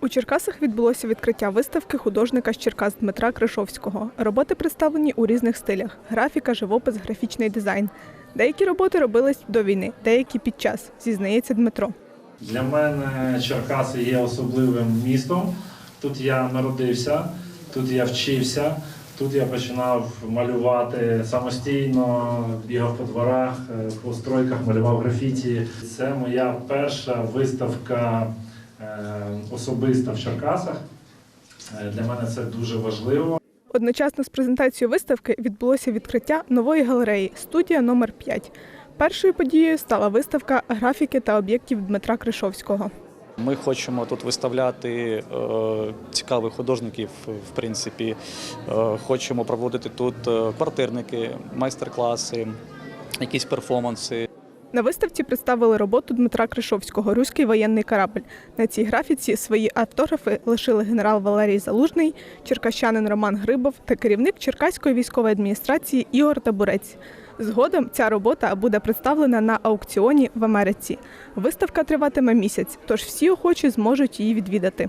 У Черкасах відбулося відкриття виставки художника з Черкас Дмитра Кришовського. Роботи представлені у різних стилях: графіка, живопис, графічний дизайн. Деякі роботи робились до війни, деякі під час, зізнається Дмитро. Для мене Черкаси є особливим містом. Тут я народився, тут я вчився, тут я починав малювати самостійно, бігав по дворах, е, по стройках, малював графіті. Це моя перша виставка е, особиста в Черкасах. Е, Для мене це дуже важливо. Одночасно з презентацією виставки відбулося відкриття нової галереї студія номер 5 Першою подією стала виставка графіки та об'єктів Дмитра Кришовського. Ми хочемо тут виставляти е, цікавих художників. В принципі, хочемо проводити тут квартирники, майстер-класи, якісь перформанси. На виставці представили роботу Дмитра Кришовського Руський воєнний корабль. На цій графіці свої автографи лишили генерал Валерій Залужний, черкащанин Роман Грибов та керівник Черкаської військової адміністрації Ігор Табурець. Згодом ця робота буде представлена на аукціоні в Америці. Виставка триватиме місяць, тож всі охочі зможуть її відвідати.